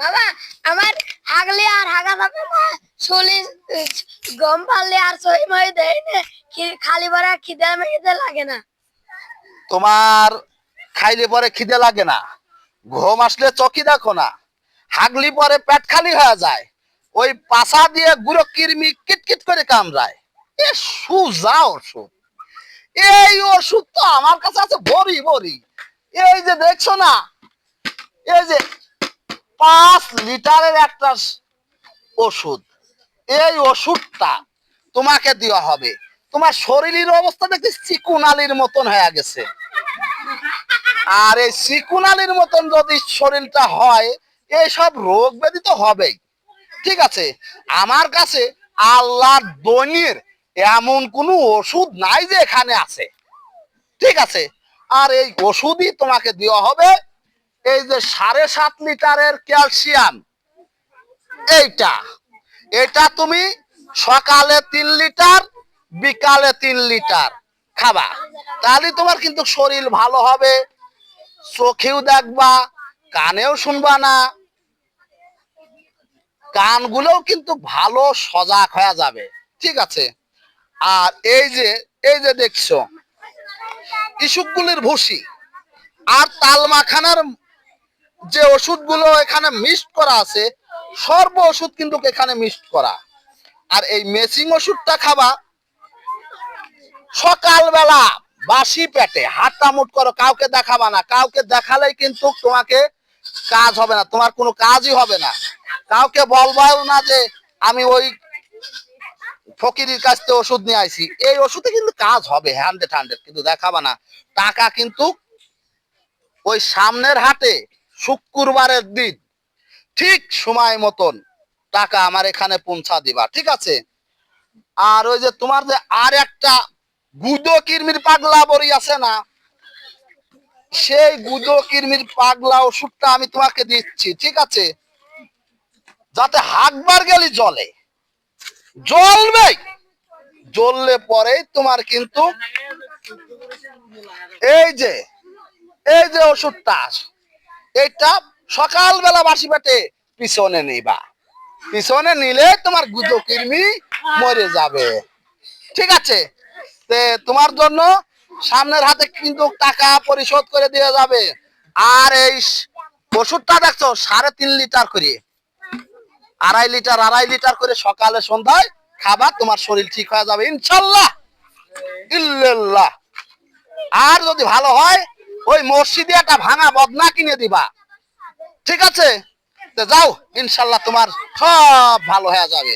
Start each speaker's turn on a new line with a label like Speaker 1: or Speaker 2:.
Speaker 1: বাবা, আমার হাগলে আর হাগা যাবে না। চলি, গম পারলে আর সই মই দেয় না। খালি ভরা খিদে মেখিদে লাগে না।
Speaker 2: তোমার খাইলে পরে খিদে লাগে না। ঘুম আসলে চকি দেখো না। হাগলি পরে পেট খালি হয়ে যায়। ওই পাশা দিয়ে গুঁড়ো কিরমি কিটকিট করে কামড়ায়। এ সুজা ওষুধ। এই ওষুধ তো আমার কাছে আছে বড়ি বড়ি এই যে দেখছ না, এই যে পাঁচ লিটারের একটা ওষুধ। এই ওষুধটা তোমাকে দেওয়া হবে। তোমার শরীরের অবস্থা দেখছি চিকুনালির মতন হয়ে গেছে। আর এই চিকুনালির মতন যদি শরীরটা হয় এইসব রোগ ব্যাধি তো হবেই। ঠিক আছে? আমার কাছে আল্লাহর দৈনির এমন কোনো ওষুধ নাই যে এখানে আছে। ঠিক আছে? আর এই ওষুধই তোমাকে দেওয়া হবে এই যে সাড়ে সাত লিটারের ক্যালসিয়াম, এইটা। এটা তুমি সকালে তিন লিটার, বিকালে তিন লিটার খাবা। তাহলে তোমার কিন্তু শরীর ভালো হবে, চোখেও দেখবা, কানেও শুনবা না। কানগুলোও কিন্তু ভালো সজাগ হয়ে যাবে, ঠিক আছে? আর এই যে এই যে দেখছ ইসুকগুলির ভুসি আর তালমাখানার যে ওষুধগুলো এখানে মিক্সড করা আছে, সর্ব ওষুধ কিন্তু এখানে মিক্সড করা। আর এই মেসিং ওষুধটা খাবা, সকালবেলা বাসি পেটে, হাতটা মুট করো, কাউকে দেখাবা না। কাউকে দেখালেই কিন্তু তোমাকে কাজ হবে না, তোমার কোনো কাজই হবে না। কাউকে বলবাও না যে আমি ওই ফকিরির কাছ থেকে ওষুধ নিয়ে আইছি। এই ওষুধে কিন্তু কাজ হবে হান্ড্রেড হান্ড্রেড কিন্তু দেখাবা না। টাকা কিন্তু ওই সামনের হাটে শুক্রবারের দিন ঠিক সময় মতন টাকা আমার এখানে পৌঁছা দিবা, ঠিক আছে? আর ওই যে তোমার যে আর একটা গুদো কিরমির পাগলা বড়ি আছে না, সেই গুদো কিরমির পাগলা ওষুধটা আমি তোমাকে দিচ্ছি, ঠিক আছে? যাতে হাঁকবার গেলে জলে। জ্বলবে! জ্বললে পরে তোমার কিন্তু এই যে এই যে ওষুধটা এইটা সকালবেলা বাসি পেটে পিছনে নিবা। পিছনে নিলে তোমার গুদো কিরমি মরে যাবে। ঠিক আছে? তে তোমার জন্য সামনের হাতে কিন্তু টাকা পরিশোধ করে দেওয়া যাবে। আর এই ওষুধটা দেখছ, সাড়ে তিন লিটার করে। আড়াই লিটার আড়াই লিটার করে সকালে সন্ধ্যায় খাবার তোমার শরীর ঠিক হয়ে যাবে। ইনশাল্লাহ। ইল্লাল্লাহ। আর যদি ভালো হয় ওই মসজিদে একটা ভাঙা বদনা কিনে দিবা। ঠিক আছে? যাও, ইনশাল্লাহ তোমার সব ভালো হয়ে যাবে।